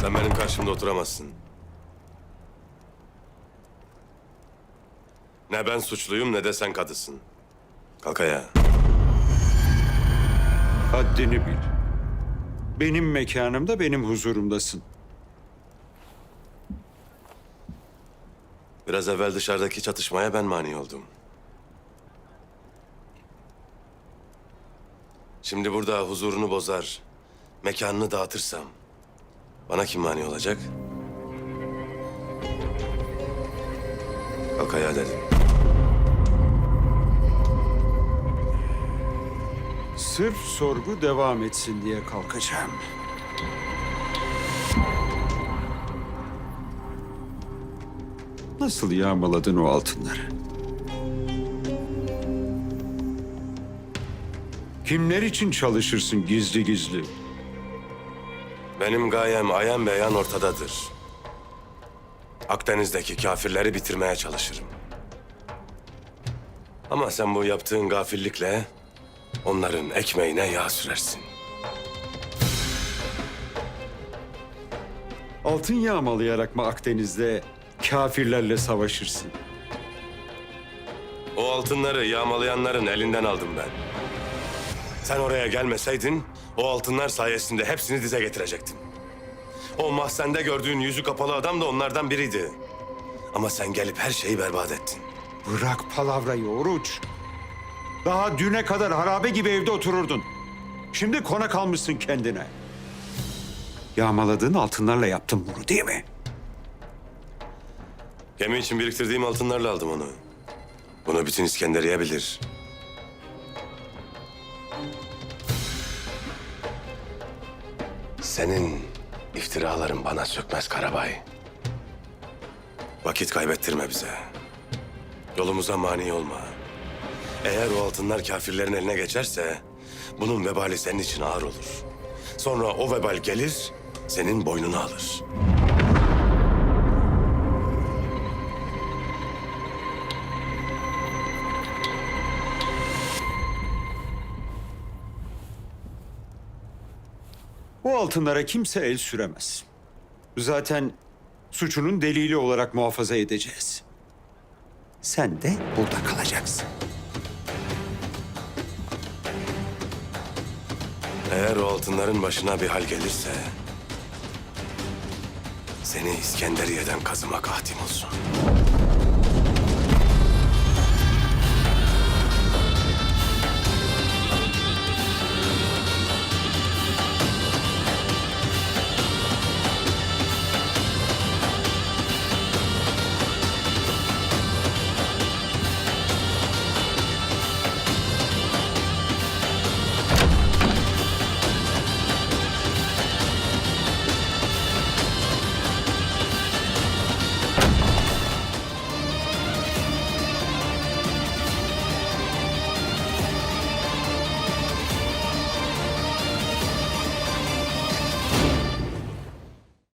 Sen benim karşımda oturamazsın. Ne ben suçluyum ne de sen kadısın. Kalk ayağa. Haddini bil. Benim mekanımda benim huzurumdasın. Biraz evvel dışarıdaki çatışmaya ben mani oldum. Şimdi burada huzurunu bozar, mekanını dağıtırsam... ...bana kim mani olacak? Kalk ayağa dedim. Sırf sorgu devam etsin diye kalkacağım. Nasıl yağmaladın o altınları? Kimler için çalışırsın gizli gizli? Benim gayem ayan beyan ortadadır. Akdeniz'deki kafirleri bitirmeye çalışırım. Ama sen bu yaptığın gafillikle onların ekmeğine yağ sürersin. Altın yağmalayarak mı Akdeniz'de kafirlerle savaşırsın? O altınları yağmalayanların elinden aldım ben. Sen oraya gelmeseydin o altınlar sayesinde hepsini dize getirecektim. O mahzende gördüğün yüzü kapalı adam da onlardan biriydi. Ama sen gelip her şeyi berbat ettin. Bırak palavrayı Oruç. Daha düne kadar harabe gibi evde otururdun. Şimdi konak almışsın kendine. Yağmaladığın altınlarla yaptın bunu değil mi? Gemi için biriktirdiğim altınlarla aldım onu. Bunu bütün İskenderiye bilir. Senin iftiraların bana sökmez Karabay. Vakit kaybettirme bize. Yolumuza mani olma. Eğer o altınlar kafirlerin eline geçerse... ...bunun vebali senin için ağır olur. Sonra o vebal gelir, senin boynunu alır. O altınlara kimse el süremez. Zaten suçunun delili olarak muhafaza edeceğiz. Sen de burada kalacaksın. Eğer o altınların başına bir hal gelirse... ...seni İskenderiye'den kazımak ahdim olsun.